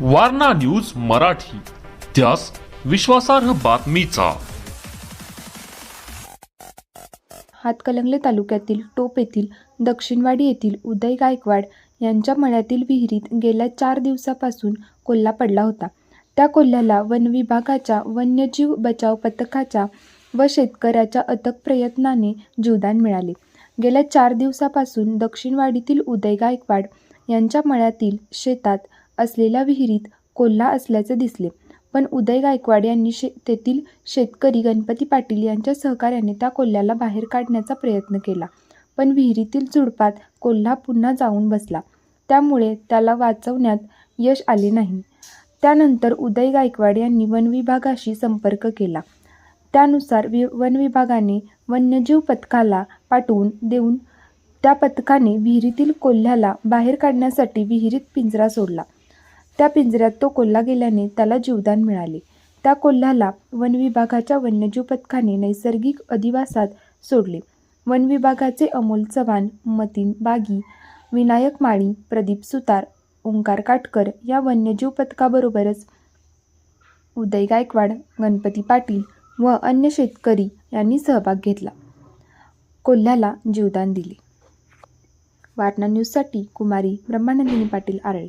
Warna news Marathi. त्यास विश्वासार्ह बातमीचा. हातकलंगले तालुक्यातील टोप येथील दक्षिणवाडी येथील उदय गायकवाड यांच्या मळ्यातील विहिरीत गेल्या चार दिवसापासून कोल्हा पडला होता. त्या कोल्ह्याला वन विभागाच्या वन्यजीव बचाव पथकाच्या व शेतकऱ्याच्या अथक प्रयत्नाने जीवदान मिळाले. गेल्या चार दिवसापासून दक्षिणवाडीतील उदय गायकवाड यांच्या मळ्यातील शेतात असलेल्या विहिरीत कोल्हा असल्याचे दिसले. पण उदय गायकवाड यांनी शे तेथील शेतकरी गणपती पाटील यांच्या सहकार्याने त्या कोल्ह्याला बाहेर काढण्याचा प्रयत्न केला. पण विहिरीतील झुडपात कोल्हा पुन्हा जाऊन बसला. त्यामुळे त्याला वाचवण्यात यश आले नाही. त्यानंतर उदय गायकवाड यांनी वनविभागाशी संपर्क केला. त्यानुसार वि वनविभागाने वन्यजीव पथकाला पाठवून देऊन त्या पथकाने विहिरीतील कोल्ह्याला बाहेर काढण्यासाठी विहिरीत पिंजरा सोडला. त्या पिंजऱ्यात तो कोल्हा गेल्याने त्याला जीवदान मिळाले. त्या कोल्ह्याला वन विभागाच्या वन्यजीव पथकाने नैसर्गिक अधिवासात सोडले. वन विभागाचे अमोल चव्हाण मतीन बागी विनायक माळी प्रदीप सुतार ओंकार काटकर या वन्यजीव पथकाबरोबरच उदय गायकवाड गणपती पाटील व अन्य शेतकरी यांनी सहभाग घेतला. कोल्ह्याला जीवदान दिले. वारणा न्यूजसाठी कुमारी ब्रह्मानंदिनी पाटील आरळे.